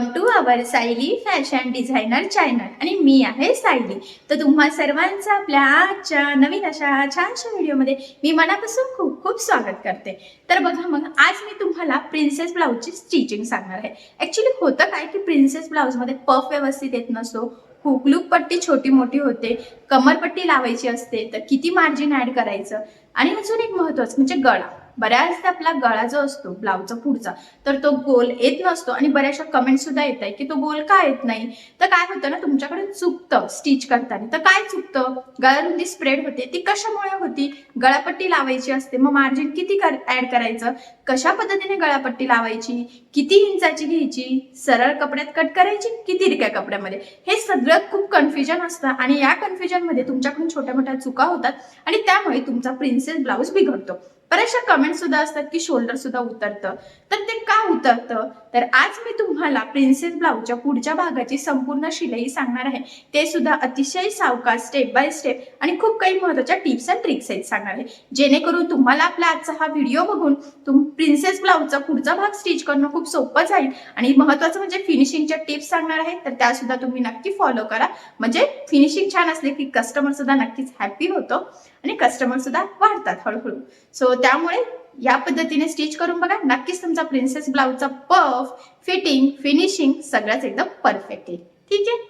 Welcome to our Sayali fashion designer channel आणि मी आहे सायली तर तुम्हा सर्वांचं आपल्या आजच्या नवीन अशा छानशा व्हिडिओमध्ये मी मनापासून खूप खूप स्वागत करते. तर बघा मग आज मी तुम्हाला प्रिन्सेस ब्लाऊजची स्टिचिंग सांगणार आहे. ॲक्च्युली होतं काय की प्रिन्सेस ब्लाऊजमध्ये पफ व्यवस्थित येत नसतो. हुकलूक पट्टी छोटी मोठी होते. कमरपट्टी लावायची असते तर किती मार्जिन ॲड करायचं? आणि अजून एक महत्त्वाचं म्हणजे गळा. बऱ्याचदा आपला गळा जो असतो ब्लाऊजचा पुढचा तर तो गोल येत नसतो आणि बऱ्याचशा कमेंट सुद्धा येत आहे की तो गोल का येत नाही? तर काय होतं ना तुमच्याकडे चुकतं स्टिच करताना. तर काय चुकतं? गळारुंदी स्प्रेड होते ती कशामुळे होती? गळापट्टी लावायची असते मग मार्जिन किती कर ऍड करायचं? कशा पद्धतीने गळापट्टी लावायची? किती इंचाची घ्यायची? सरळ कपड्यात कट करायची? किती रिक्या कपड्यामध्ये? हे सगळं खूप कन्फ्युजन असतं आणि या कन्फ्युजनमध्ये तुमच्याकडून छोट्या मोठ्या चुका होतात आणि त्यामुळे तुमचा प्रिन्सेस ब्लाऊज बिघडतो. बऱ्याचशा कमेंट सुद्धा असतात की शोल्डर सुद्धा उतरतं. तर ते का उतरतं? तर आज मी तुम्हाला प्रिन्सेस ब्लाऊजच्या पुढच्या भागाची संपूर्ण शिलाई सांगणार आहे. ते सुद्धा अतिशय सावकाश स्टेप बाय स्टेप आणि खूप काही महत्त्वाच्या टिप्स अँड ट्रिक्स आहेत सांगणार आहे. जेणेकरून तुम्हाला आपला आजचा हा व्हिडिओ बघून तुम प्रिन्सेस ब्लाऊजचा पुढचा भाग स्टिच करणं खूप सोपं जाईल. आणि महत्वाचं म्हणजे फिनिशिंगच्या टिप्स सांगणार आहे. तर त्या सुद्धा तुम्ही नक्की फॉलो करा. म्हणजे फिनिशिंग छान असले की कस्टमर सुद्धा नक्कीच हॅपी होतो. आणि कस्टमर सुद्धा वाढतात हळूहळू. सो त्यामुळे या पद्धतीने स्टिच करून बघा नक्कीच तुमचा प्रिन्सेस ब्लाऊजचा पफ फिटिंग फिनिशिंग सगळंच एकदम परफेक्ट येईल. ठीक आहे?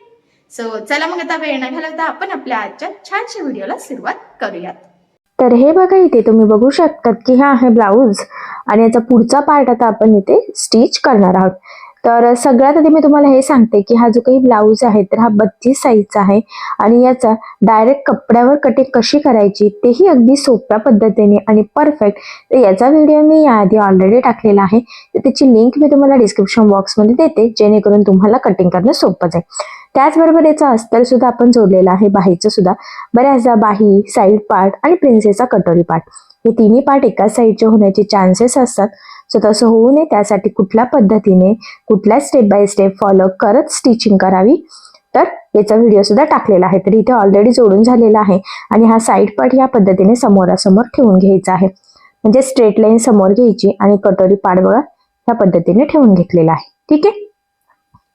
सो चला मग आता वेळ न घालवता आपण आपल्या आजच्या छानशा व्हिडिओला सुरुवात करूयात. तर हे बघा इथे तुम्ही बघू शकतात की हा आहे ब्लाऊज आणि याचा पुढचा पार्ट आता आपण इथे स्टिच करणार आहोत. तर सगळ्यात आधी मी तुम्हाला हे सांगते की हा जो काही ब्लाऊज आहे तर हा बत्तीस साईजचा आहे आणि याचा डायरेक्ट कपड्यावर कटिंग कशी करायची तेही अगदी सोप्या पद्धतीने आणि परफेक्ट तर याचा व्हिडिओ मी याआधी ऑलरेडी टाकलेला आहे. तर त्याची लिंक मी तुम्हाला डिस्क्रिप्शन बॉक्समध्ये देते जेणेकरून तुम्हाला कटिंग करणं सोपं जाईल त्याचबरोबर याचा अस्तर सुद्धा आपण जोडलेला आहे बाहीचं सुद्धा. बऱ्याचदा बाही साईड पार्ट आणि प्रिन्सेसचा कटोरी पार्ट हे तिन्ही पार्ट एकाच साईडचे होण्याचे चान्सेस असतात. सो तसं होऊ नये. त्यासाठी कुठल्या पद्धतीने कुठल्या स्टेप बाय स्टेप फॉलो करत स्टिचिंग करावी? तर याचा व्हिडिओ सुद्धा टाकलेला आहे. तर इथे ऑलरेडी जोडून झालेला आहे. आणि हा साईड पार्ट या पद्धतीने समोरासमोर ठेवून घ्यायचा आहे. म्हणजे स्ट्रेट लाईन समोर घ्यायची आणि कटोरी पार्ट बघा या पद्धतीने ठेवून घेतलेला आहे. ठीक आहे?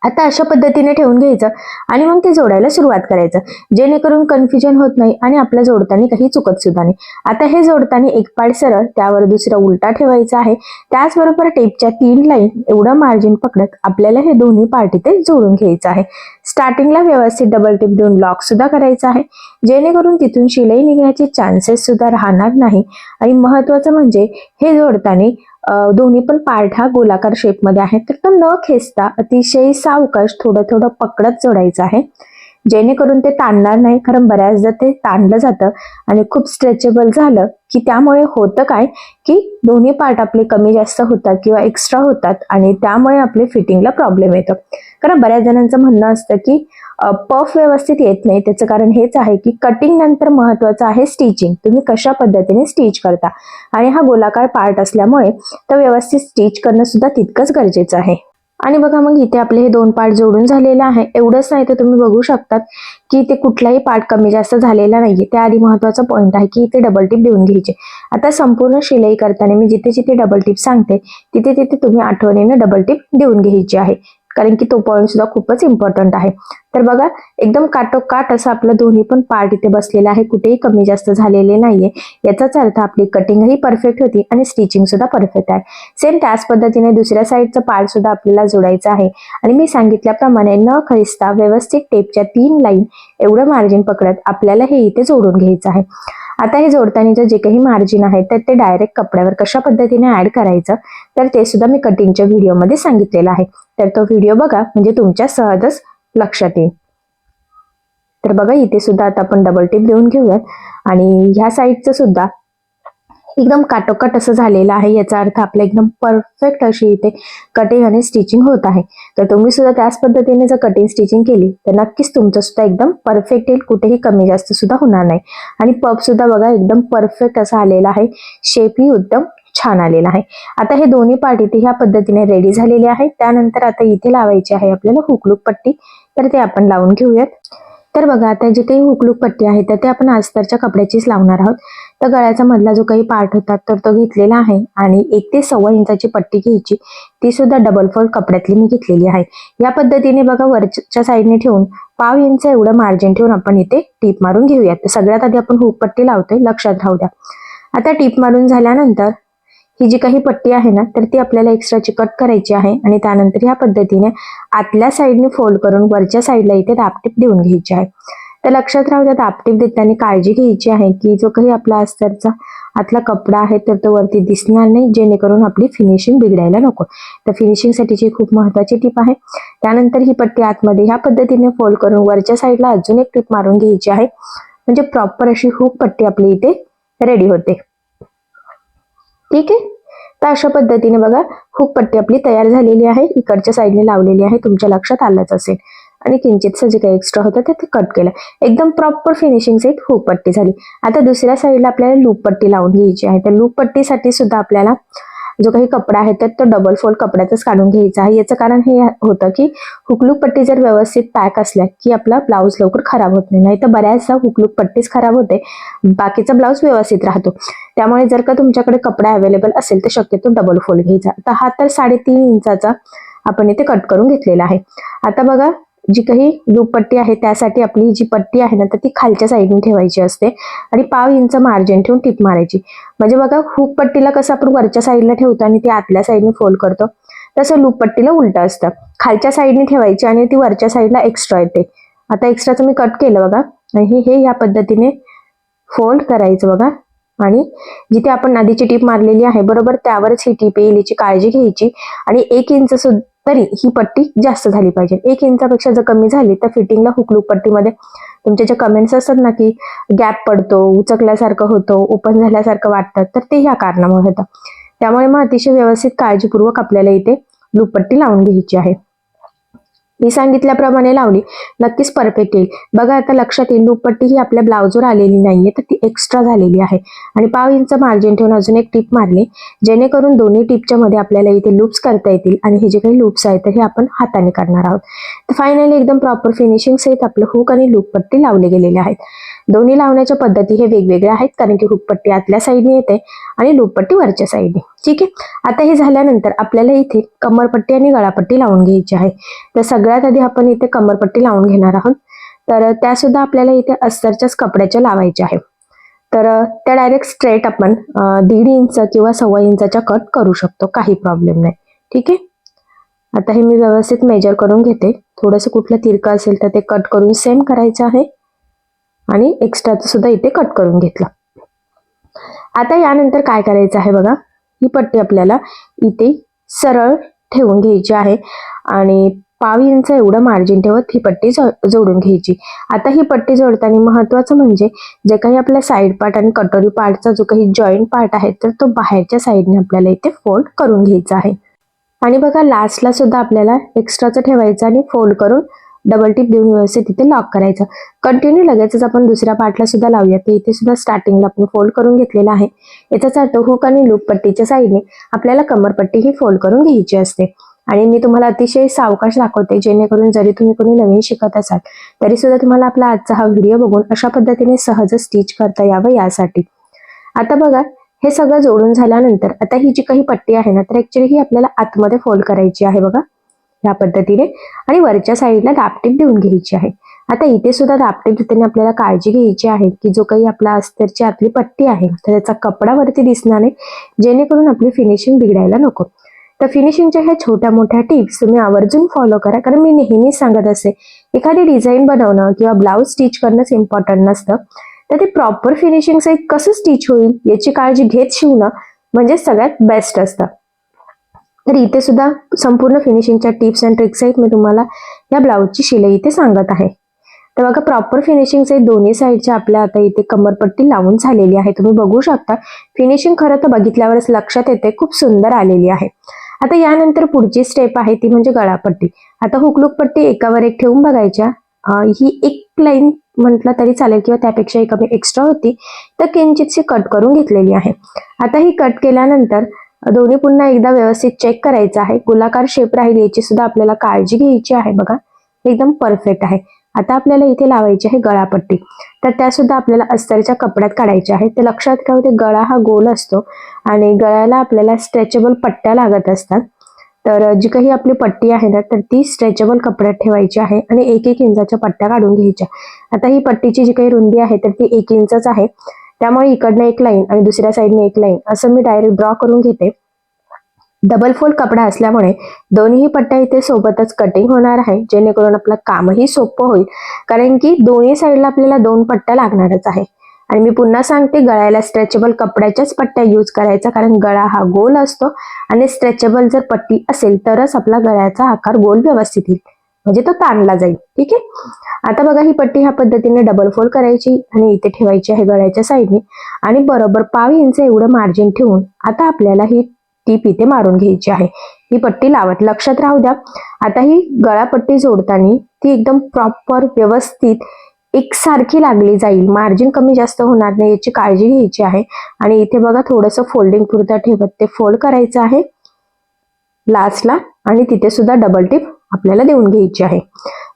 आता अशा पद्धतीने ठेवून घ्यायचं आणि मग ते जोडायला सुरुवात करायचं. जेणेकरून कन्फ्युजन होत नाही आणि आपल्या जोडताना काही चुकत सुद्धा नाही. आता हे जोडताना एक पाड सरळ त्यावर दुसरा उलटा ठेवायचा आहे. त्याचबरोबर टेपच्या तीन लाईन एवढं मार्जिन पकडत आपल्याला हे दोन्ही पार्टी ते जोडून घ्यायचं आहे. स्टार्टिंगला व्यवस्थित डबल टिप देऊन लॉक सुद्धा करायचा आहे. जेणेकरून तिथून शिलाई निघण्याचे चान्सेस सुद्धा राहणार नाही. आणि महत्वाचं म्हणजे हे जोडताना दोन्ही पण पार्ट हा गोलाकार शेपमध्ये आहे तर तो न खेचता अतिशय सावकाश थोडं थोडं पकडत जोडायचं आहे. जेणेकरून ते ताणणार नाही. कारण बऱ्याचदा ते ताणलं जातं आणि खूप स्ट्रेचेबल झालं की त्यामुळे होतं काय की दोन्ही पार्ट आपले कमी जास्त होतात किंवा एक्स्ट्रा होतात आणि त्यामुळे आपले फिटिंगला प्रॉब्लेम येतो. कारण बऱ्याच जणांचं म्हणणं असतं की पफ व्यवस्थित येत नाही. त्याचं कारण हेच आहे की कटिंग नंतर महत्वाचं आहे स्टिचिंग तुम्ही कशा पद्धतीने स्टिच करता? आणि हा गोलाकार पार्ट असल्यामुळे तर व्यवस्थित स्टिच करणं सुद्धा तितकंच गरजेचं आहे. आणि बघा मग इथे आपले हे दोन पार्ट जोडून झालेले आहे. एवढंच नाही तर तुम्ही बघू शकतात की इथे कुठलाही पार्ट कमी जास्त झालेला नाहीये. त्याआधी महत्त्वाचा पॉईंट आहे की इथे डबल टिप देऊन घ्यायचे. आता संपूर्ण शिलाई करताना मी जिथे जिथे डबल टिप सांगते तिथे तिथे तुम्ही आठवणीने डबल टिप देऊन घ्यायची आहे. कारण की तो पॉईंट सुद्धा खूपच इम्पॉर्टंट आहे. तर बघा एकदम काटोकाट असं आपलं दोन्ही पण पार्ट इथे बसलेलं आहे. कुठेही कमी जास्त झालेले नाहीये. याचाच अर्थ आपली कटिंगही परफेक्ट होती आणि स्टिचिंग सुद्धा परफेक्ट आहे. सेम त्याच पद्धतीने दुसऱ्या साईडचं पार्ट सुद्धा आपल्याला जोडायचं आहे. आणि मी सांगितल्याप्रमाणे न खरिस्ता व्यवस्थित टेपच्या तीन लाईन एवढं मार्जिन पकडत आपल्याला हे इथे जोडून घ्यायचं आहे. आता हे जोडतानाचं जे काही मार्जिन आहे तर ते डायरेक्ट कपड्यावर कशा पद्धतीने ऍड करायचं तर ते सुद्धा मी कटिंगच्या व्हिडिओमध्ये सांगितलेलं आहे. तर तो व्हिडिओ बघा म्हणजे तुमच्या सहजच लक्षात येईल. तर बघा इथे सुद्धा आता आपण डबल टिप देऊन घेऊयात. आणि ह्या साईडचं सुद्धा एकदम काटोकट असं झालेलं आहे. याचा अर्थ आपलं एकदम परफेक्ट अशी इथे कटिंग आणि स्टिचिंग होत आहे. तर तुम्ही सुद्धा त्याच पद्धतीने जर कटिंग स्टिचिंग केली तर नक्कीच तुमचं सुद्धा एकदम परफेक्ट येईल. कुठेही कमी जास्त सुद्धा होणार नाही. आणि पप सुद्धा बघा एकदम परफेक्ट असा आलेला आहे. शेपही एकदम छान आलेला आहे. आता हे दोन्ही पार्ट इथे ह्या पद्धतीने रेडी झालेले आहे त्यानंतर आता इथे लावायची आहे आपल्याला हुकलूक पट्टी. तर ते आपण लावून घेऊयात. तर बघा आता जे काही हुकलूक पट्टी आहे तर ते आपण आस्तरच्या कपड्याचीच लावणार आहोत. तर गळ्याचा मधला जो काही पार्ट होता तर तो घेतलेला आहे. आणि एक ते सव्वा इंचाची पट्टी घ्यायची. ती सुद्धा डबल फोल्ड कपड्यातली मी घेतलेली आहे. या पद्धतीने बघा वरच्या साईडने ठेवून पाव इंच एवढं मार्जिन ठेवून आपण इथे टीप मारून घेऊयात. सगळ्यात आधी आपण हुक पट्टी लावतोय लक्षात राहू द्या. आता टीप मारून झाल्यानंतर ही जी काही पट्टी आहे ना तर ती आपल्याला एक्स्ट्राची कट करायची आहे आणि त्यानंतर ह्या पद्धतीने आतल्या साईडने फोल्ड करून वरच्या साईडला इथे दापटीप देऊन घ्यायची आहे. तर लक्षात राहू द्या दापटीप देताना काळजी घ्यायची आहे की जो काही आपला अस्तरचा आतला कपडा आहे तर तो वरती दिसणार नाही जेणेकरून आपली फिनिशिंग बिघडायला नको. तर फिनिशिंगसाठीची खूप महत्वाची टीप आहे. त्यानंतर ही पट्टी आतमध्ये ह्या पद्धतीने फोल्ड करून वरच्या साईडला अजून एक टीप मारून घ्यायची आहे. म्हणजे प्रॉपर अशी हुक पट्टी आपली इथे रेडी होते. ठीक आहे? तर अशा पद्धतीने बघा हुक पट्टी आपली तयार झालेली आहे. इकडच्या साईडने लावलेली आहे. तुमच्या लक्षात आलंच असेल. आणि किंचितचं जे काही एक्स्ट्रा होतं ते कट केलं. एकदम प्रॉपर फिनिशिंग सहित हुक पट्टी झाली. आता दुसऱ्या साईडला आपल्याला लूप पट्टी लावून घ्यायची आहे. तर लूप पट्टीसाठी सुद्धा आपल्याला जो काही कपडा आहे तर तो डबल फोल्ड कपड्यातच काढून घ्यायचा आहे. याचं कारण हे होतं की हुकलूक पट्टी जर व्यवस्थित पॅक असल्या की आपला ब्लाऊज लवकर खराब होत नाही. नाही तर बऱ्याचदा हुकलूक पट्टीच खराब होते. बाकीचा ब्लाऊज व्यवस्थित राहतो. त्यामुळे जर का तुमच्याकडे कपडा अवेलेबल असेल तर शक्यतो डबल फोल्ड घ्यायचा. तर हा तर साडेतीन इंचाचा आपण इथे कट करून घेतलेला आहे. आता बघा जी काही लूप पट्टी आहे त्यासाठी आपली जी पट्टी आहे ना तर ती खालच्या साईडने ठेवायची असते आणि पाव इंच मार्जिन ठेवून टिप मारायची. म्हणजे बघा हुक पट्टीला कसं आपण वरच्या साईडला ठेवतो आणि ती आतल्या साईडने फोल्ड करतो तसं लूप पट्टीला उलट असतं. खालच्या साईडने ठेवायची आणि ती वरच्या साईडला एक्स्ट्रा येते. आता एक्स्ट्राचं मी कट केलं बघा. आणि हे या पद्धतीने फोल्ड करायचं बघा. आणि जिथे आपण नदीची टीप मारलेली आहे बरोबर त्यावरच ही टीप येईल याची काळजी घ्यायची. आणि एक इंच तरी ही पट्टी जास्त झाली पाहिजे. एक इंचापेक्षा जर कमी झाली तर फिटिंगला हुकलूक पट्टीमध्ये तुमचे जे कमेंट्स असतात ना की गॅप पडतो उचकल्यासारखं होतं ओपन झाल्यासारखं वाटतं तर ते ह्या कारणामुळे होतं. त्यामुळे मग अतिशय व्यवस्थित काळजीपूर्वक आपल्याला इथे लूपपट्टी लावून घ्यायची आहे. मी सांगितल्याप्रमाणे लावली. नक्कीच परफेक्ट येईल. बघा आता लक्षात येईल दुपट्टी ही आपल्या ब्लाऊजवर आलेली नाहीये तर ती एक्स्ट्रा झालेली आहे. आणि पाव इंच मार्जिन ठेवून अजून एक टीप मारली जेणेकरून दोन्ही टिपच्या मध्ये आपल्याला इथे लूप्स करता येतील आणि हे जे काही लूप्स आहेत तर हे आपण हाताने करणार आहोत. तर फायनली एकदम प्रॉपर फिनिशिंग सहित आपलं हुक आणि लूपपट्टी लावले गेलेले आहेत. दोन्ही लावण्याच्या पद्धती हे वेगवेगळ्या आहेत कारण की हुकपट्टी आतल्या साईडने येते आणि लूपपट्टी वरच्या साईडने ठीक आहे? आता हे झाल्यानंतर आपल्याला इथे कमरपट्टी आणि गळापट्टी लावून घ्यायची आहे. तर सगळ्यात आधी आपण इथे कमरपट्टी लावून घेणार आहोत. तर त्या सुद्धा आपल्याला इथे अस्तरच्याच कपड्याच्या लावायच्या आहे तर त्या डायरेक्ट स्ट्रेट आपण दीड इंच किंवा सव्वा इंचाच्या कट करू शकतो. काही प्रॉब्लेम नाही. ठीक आहे? आता हे मी व्यवस्थित मेजर करून घेते. थोडंसं कुठलं तिरकं असेल तर ते कट करून सेम करायचं आहे. आणि एक्स्ट्राचं सुद्धा इथे कट करून घेतलं. आता यानंतर काय करायचं आहे बघा? ही पट्टी आपल्याला इथे सरळ ठेवून घ्यायची आहे. आणि पाव इंच एवढं मार्जिन ठेवत ही पट्टी जोडून घ्यायची. आता ही पट्टी जोडताना महत्वाचं म्हणजे जे काही आपल्या साईड पार्ट आणि कटोरी पार्टचा जो काही जॉईंट पार्ट आहे तर तो बाहेरच्या साईडने आपल्याला इथे फोल्ड करून घ्यायचा आहे. आणि बघा लास्टला सुद्धा आपल्याला एक्स्ट्राचं ठेवायचं आणि फोल्ड करून डबल टिप देऊन व्यवस्थित तिथे लॉक करायचं. कंटिन्यू लगेचच आपण दुसऱ्या पार्टला सुद्धा लावूया तर इथे सुद्धा स्टार्टिंगला आपण फोल्ड करून घेतलेला आहे. याचाच अर्थ हुक आणि लूप पट्टीच्या साईडने आपल्याला कमरपट्टी ही फोल्ड करून घ्यायची असते. आणि मी तुम्हाला अतिशय सावकाश दाखवते जेणेकरून जरी तुम्ही कोणी नवीन शिकत असाल तरी सुद्धा तुम्हाला आपला आजचा हा व्हिडिओ बघून अशा पद्धतीने सहज स्टिच करता यावं यासाठी. आता बघा हे सगळं जोडून झाल्यानंतर आता ही जी काही पट्टी आहे ना तर ऍक्च्युली ही आपल्याला आतमध्ये फोल्ड करायची आहे बघा या पद्धतीने. आणि वरच्या साईडला दापटीप देऊन घ्यायची आहे. आता इथे सुद्धा दापटीप देताना आपल्याला काळजी घ्यायची आहे की जो काही आपला अस्तरची आतली पट्टी आहे तर त्याचा कपडा वरती दिसणार नाही जेणेकरून आपली फिनिशिंग बिघडायला नको. तर फिनिशिंगच्या ह्या छोट्या मोठ्या टिप्स तुम्ही आवर्जून फॉलो करा. कारण मी नेहमीच सांगत असे एखादी डिझाईन बनवणं किंवा ब्लाऊज स्टिच करणंच इम्पॉर्टंट नसतं. तर ते प्रॉपर फिनिशिंग सहित कसं स्टिच होईल याची काळजी घेत शिवणं म्हणजे सगळ्यात बेस्ट असतं. तर इथे सुद्धा संपूर्ण फिनिशिंगच्या टिप्स अँड ट्रिक्स आहेत मी तुम्हाला या ब्लाऊजची शिलाई इथे सांगत आहे. तर बघा प्रॉपर फिनिशिंग सहित दोन्ही साईडच्या आपल्या आता इथे कमरपट्टी लावून झालेली आहे. तुम्ही बघू शकता फिनिशिंग खरं तर बघितल्यावरच लक्षात येते खूप सुंदर आलेली आहे. आता यानंतर पुढची स्टेप आहे ती म्हणजे गळापट्टी. आता हुकलूक पट्टी एकावर एक ठेवून बघायच्या. ही एक लाईन म्हटलं तरी चालेल किंवा त्यापेक्षाही कमी एक्स्ट्रा होती तर किंचितशी कट करून घेतलेली आहे. आता ही कट केल्यानंतर दोन्ही पुन्हा एकदा व्यवस्थित चेक करायचं आहे. गोलाकार शेप राहील याची सुद्धा आपल्याला काळजी घ्यायची आहे बघा. एकदम परफेक्ट आहे. आता आपल्याला इथे लावायची आहे गळापट्टी. तर त्या सुद्धा आपल्याला अस्तरच्या कपड्यात काढायची आहे तर लक्षात राहू ते गळा हा गोल असतो आणि गळ्याला आपल्याला स्ट्रेचेबल पट्ट्या लागत असतात. तर जी काही आपली पट्टी आहे ना तर ती स्ट्रेचेबल कपड्यात ठेवायची आहे आणि एक एक इंचाच्या पट्ट्या काढून घ्यायच्या. आता ही पट्टीची जी काही रुंदी आहे तर ती एक इंचच आहे. त्यामुळे इकडनं एक लाईन आणि दुसऱ्या साईडने एक लाईन असं मी डायरेक्ट ड्रॉ करून घेते. डबल फोल्ड कपडा असल्यामुळे दोन्ही पट्ट्या इथे सोबतच कटिंग होणार आहे. जेणेकरून आपलं कामही सोपं होईल. कारण की दोन्ही साईडला आपल्याला दोन पट्ट्या लागणारच आहे. आणि मी पुन्हा सांगते गळ्याला स्ट्रेचेबल कपड्याच्याच पट्ट्या यूज करायचा. कारण गळा हा गोल असतो आणि स्ट्रेचेबल जर पट्टी असेल तरच आपला गळ्याचा आकार गोल व्यवस्थित येईल. म्हणजे तो ताणला जाईल. ठीक आहे? आता बघा ही पट्टी ह्या पद्धतीने डबल फोल्ड करायची आणि इथे ठेवायची आहे गळ्याच्या साईडने आणि बरोबर पाव इंच एवढं मार्जिन ठेवून आता आपल्याला ही टीप इथे मारून घ्यायची आहे. ही पट्टी लावत लक्षात राहू द्या. आता ही गळापट्टी जोडताना ती एकदम प्रॉपर व्यवस्थित एकसारखी लागली जाईल. मार्जिन कमी जास्त होणार नाही याची काळजी घ्यायची आहे. आणि इथे बघा थोडंसं फोल्डिंग पुरतं ठेवत ते फोल्ड करायचं आहे. लास्टला आणि तिथे सुद्धा डबल टिप आपल्याला देऊन घ्यायची आहे.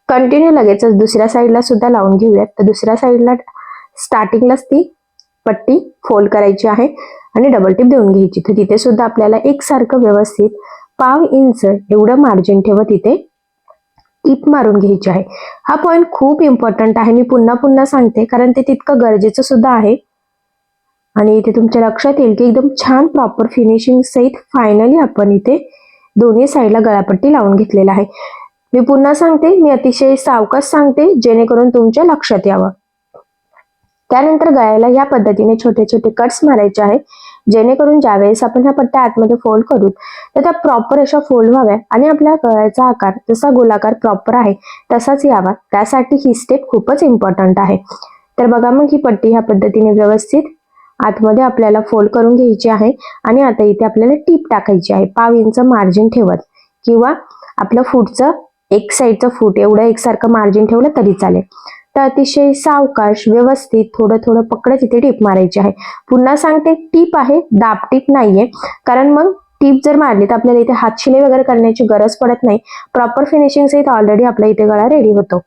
कंटिन्यू लगेचच दुसऱ्या साईडला सुद्धा लावून घेऊयात. तर दुसऱ्या साईडला स्टार्टिंगलाच ती पट्टी फोल्ड करायची आहे आणि डबल टिप देऊन घ्यायची. तर तिथे सुद्धा आपल्याला एकसारखं व्यवस्थित पाव इंच एवढं मार्जिन ठेवत इथे टिप मारून घ्यायची आहे. हा पॉईंट खूप इम्पॉर्टंट आहे. मी पुन्हा पुन्हा सांगते कारण ते तितकं गरजेचं सुद्धा आहे. आणि इथे तुमच्या लक्षात येईल की एकदम छान प्रॉपर फिनिशिंग सहित फायनली आपण इथे दोन्ही साईडला गळापट्टी लावून घेतलेला आहे. मी पुन्हा सांगते मी अतिशय सावकाश सांगते जेणेकरून तुमच्या लक्षात यावं. त्यानंतर गळ्याला या पद्धतीने छोटे छोटे कट्स मारायचे आहे जेणेकरून ज्यावेळेस आपण ह्या पट्ट्या आतमध्ये फोल्ड करू तर त्या प्रॉपर अशा फोल्ड व्हाव्या आणि आपल्या गळ्याचा आकार जसा गोलाकार प्रॉपर आहे तसाच यावा. त्यासाठी ही स्टेप खूपच इम्पॉर्टंट आहे. तर बघा मग ही पट्टी ह्या पद्धतीने व्यवस्थित आतमध्ये आपल्याला फोल्ड करून घ्यायची आहे आणि आता इथे आपल्याला टीप टाकायची आहे. पाव इंच मार्जिन ठेवत किंवा आपलं फूटचं एक साईडचं फूट एवढं एकसारखं मार्जिन ठेवलं तरी चालेल. तर अतिशय सावकाश व्यवस्थित थोडं थोडं पकडत इथे टीप मारायची आहे. पुन्हा सांगते टीप आहे दाब टीप नाहीये. कारण मग टीप जर मारली तर आपल्याला इथे हातशिले वगैरे करण्याची गरज पडत नाही. प्रॉपर फिनिशिंग सहित ऑलरेडी आपला इथे गळा रेडी होतो.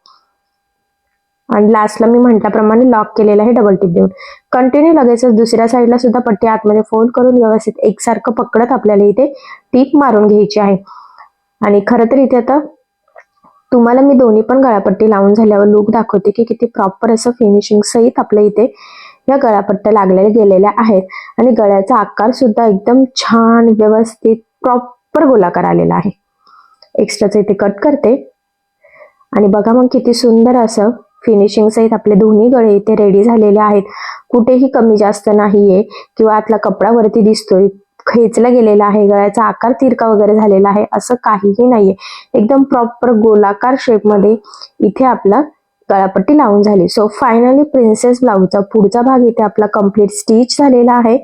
आणि लास्टला मी म्हटल्याप्रमाणे लॉक केलेला आहे डबल टिप देऊन. कंटिन्यू लगेचच दुसऱ्या साईडला सुद्धा पट्टी आतमध्ये फोल्ड करून व्यवस्थित एकसारखं पकडत आपल्याला इथे टीप मारून घ्यायची आहे. आणि खरं तर इथे आता तुम्हाला मी दोन्ही पण गळापट्टी लावून झाल्यावर लुक दाखवते की किती प्रॉपर असं फिनिशिंग सहित आपल्या इथे या गळापट्ट्या लागलेल्या गेलेल्या आहेत. आणि गळ्याचा आकार सुद्धा एकदम छान व्यवस्थित प्रॉपर गोलाकार आलेला आहे. एक्स्ट्राचं इथे कट करते. आणि बघा मग किती सुंदर असं फिनिशिंग सहित आपले दोन्ही गळे इथे रेडी झालेले आहेत. कुठेही कमी जास्त नाहीये किंवा आतला कपडावरती दिसतोय खेचला गेलेला आहे गळ्याचा आकार तिरका वगैरे झालेला आहे असं काहीही नाहीये. एकदम प्रॉपर गोलाकार शेपमध्ये इथे आपला गळापट्टी लावून झाली. सो फायनली प्रिन्सेस ब्लाऊजचा पुढचा भाग इथे आपला कंप्लीट स्टिच झालेला आहे.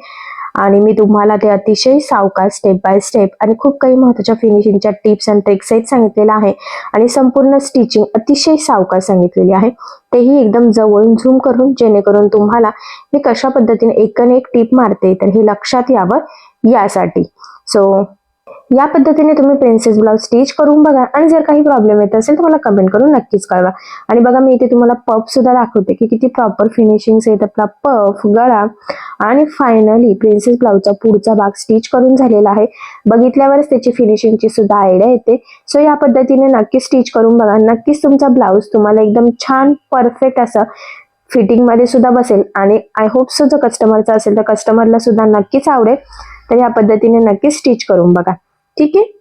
आणि मी तुम्हाला ते अतिशय सावकाश स्टेप बाय स्टेप आणि खूप काही महत्त्वाच्या फिनिशिंगच्या टिप्स अँड ट्रिक्स आहेत सांगितलेलं आहे. आणि संपूर्ण स्टिचिंग अतिशय सावकाश सांगितलेली आहे. तेही एकदम जवळून झूम करून जेणेकरून तुम्हाला मी कशा पद्धतीने एकन एक टीप मारते तर हे लक्षात यावं यासाठी. सो या पद्धतीने तुम्ही प्रिन्सेस ब्लाउज स्टिच करून बघा. आणि जर काही प्रॉब्लेम येत असेल तर मला कमेंट करून नक्कीच कळवा. आणि बघा मी इथे तुम्हाला पफ सुद्धा दाखवते की किती प्रॉपर फिनिशिंग्स आहेत आपला पफ गळा. आणि फायनली प्रिन्सेस ब्लाउजचा पुढचा भाग स्टिच करून झालेला आहे. बघितल्यावरच त्याची फिनिशिंगची सुद्धा आयडिया येते. सो या पद्धतीने नक्की स्टिच करून बघा. नक्कीच तुमचा ब्लाऊज तुम्हाला एकदम छान परफेक्ट असं फिटिंगमध्ये सुद्धा बसेल. आणि आय होप सो जो कस्टमरचा असेल तर कस्टमरला सुद्धा नक्कीच आवडेल. तर या पद्धतीने नक्कीच स्टिच करून बघा. ठीक आहे?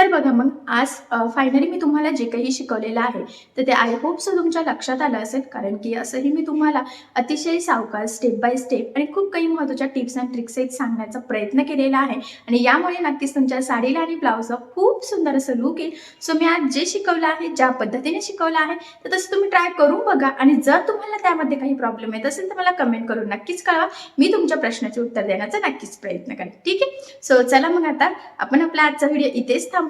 तर बघा मग आज फायनली मी तुम्हाला जे काही शिकवलेलं आहे तर ते आय होप सो तुमच्या लक्षात आलं असेल कारण की असंही मी तुम्हाला अतिशय सावकार स्टेप बाय स्टेप आणि खूप काही महत्त्वाच्या टिप्स अँड ट्रिक्स आहेत सांगण्याचा प्रयत्न केलेला आहे. आणि यामुळे नक्कीच तुमच्या साडीला आणि ब्लाऊजला खूप सुंदर असं लुक येईल. सो मी आज जे शिकवलं आहे ज्या पद्धतीने शिकवलं आहे तर तसं तुम्ही ट्राय करून बघा. आणि जर तुम्हाला त्यामध्ये काही प्रॉब्लेम येत असेल तर मला कमेंट करून नक्कीच कळवा. मी तुमच्या प्रश्नाचे उत्तर देण्याचा नक्कीच प्रयत्न करेन. ठीक आहे? सो चला मग आता आपण आपला आजचा व्हिडिओ इथेच थांबू